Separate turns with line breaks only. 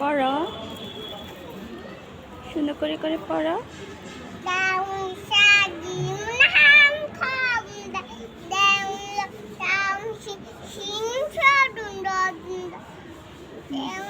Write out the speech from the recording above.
পড়ো। সুন্দর করে করে পড়ো।
Daun